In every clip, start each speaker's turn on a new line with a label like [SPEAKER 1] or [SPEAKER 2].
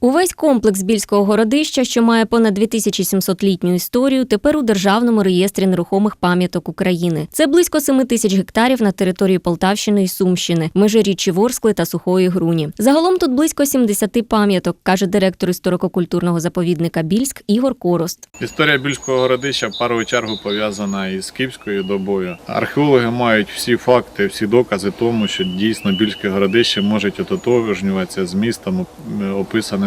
[SPEAKER 1] Увесь комплекс Більського городища, що має понад 2700-літню історію, тепер у державному реєстрі нерухомих пам'яток України. Це близько 7 тисяч гектарів на території Полтавщини і Сумщини, межиріччі Ворскли та Сухої Груні. Загалом тут близько 70 пам'яток, каже директор історико-культурного заповідника Більськ Ігор Корост.
[SPEAKER 2] Історія Більського городища першу чергу пов'язана із Київською добою. Археологи мають всі факти, всі докази тому, що дійсно Більське городище може ототожнюватися з містом, е,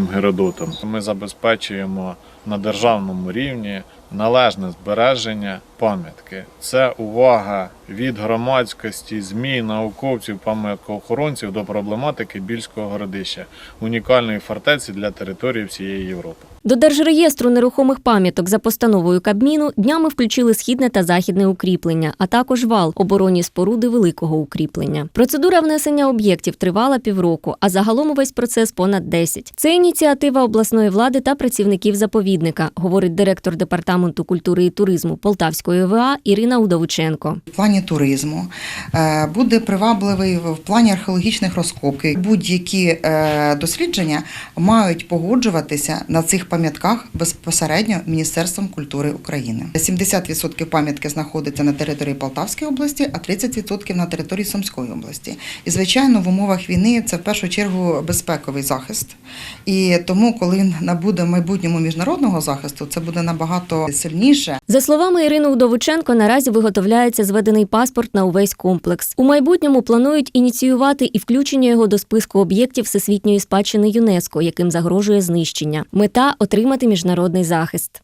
[SPEAKER 2] описаним Геродотом. Ми забезпечуємо на державному рівні належне збереження пам'ятки. Це увага від громадськості, ЗМІ, науковців, пам'яткоохоронців до проблематики Більського городища, унікальної фортеці для території всієї Європи.
[SPEAKER 1] До Держреєстру нерухомих пам'яток за постановою Кабміну днями включили східне та західне укріплення, а також вал оборонні споруди великого укріплення. Процедура внесення об'єктів тривала півроку, а загалом увесь процес понад 10. Це ініціатива обласної влади та працівників заповідника, говорить директор департаменту культури і туризму Полтавської ОВА Ірина Удовиченко.
[SPEAKER 3] В плані туризму е, буде привабливий в плані археологічних розкопки. Будь-які е, дослідження мають погоджуватися на цих пам'ятках безпосередньо Міністерством культури України. 70% пам'ятки знаходиться на території Полтавської області, а 30% на території Сумської області. І звичайно, в умовах війни це в першу чергу безпековий захист. І тому, коли набуде майбутньому міжнародного захисту, це буде набагато сильніше.
[SPEAKER 1] За словами Ірини Удовиченко, наразі виготовляється зведений паспорт на увесь комплекс. У майбутньому планують ініціювати і включення його до списку об'єктів всесвітньої спадщини ЮНЕСКО, яким загрожує знищення. Мета отримати міжнародний захист.